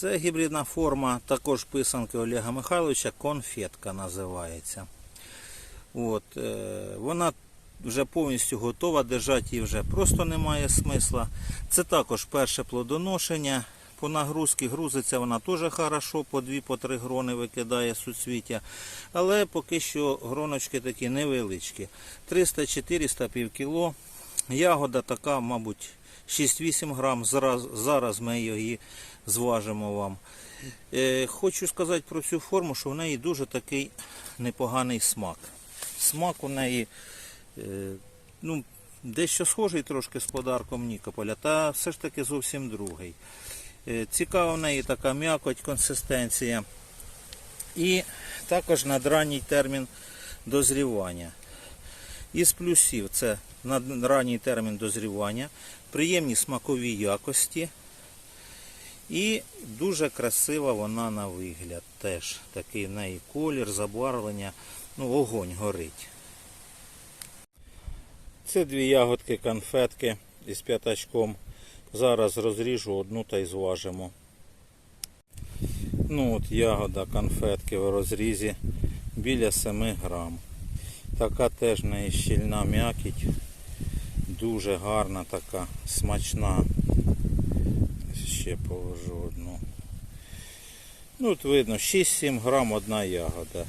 Це гібридна форма також писанки Олега Михайловича, конфетка називається. От, е, вона вже повністю готова, держати її вже просто немає смисла. Це також перше плодоношення. По нагрузці грузиться вона теж хорошо, по 2-3 грони викидає суцвіття. Але поки що гроночки такі невеличкі. 300-400 пів кіло. Ягода така, мабуть, 6-8 грам. Зараз, зараз ми її зважимо вам. Е, хочу сказати про цю форму, що в неї дуже такий непоганий смак. Смак у неї е, ну, дещо схожий трошки з подарком Нікополя, та все ж таки зовсім другий. Е, Цікава в неї така м'якоть, консистенція. І також надранній термін дозрівання. Із плюсів це надранній термін дозрівання, приємні смакові якості. І дуже красива вона на вигляд. Теж такий в неї колір, забарвлення, ну, огонь горить. Це дві ягодки конфетки із п'ятачком. Зараз розріжу одну та й зважимо. Ну от ягода конфетки в розрізі біля 7 грам. Така теж не щільна м'якіть. Дуже гарна така, смачна. Ще положу одну. Ну, от видно, 6-7 грам одна ягода.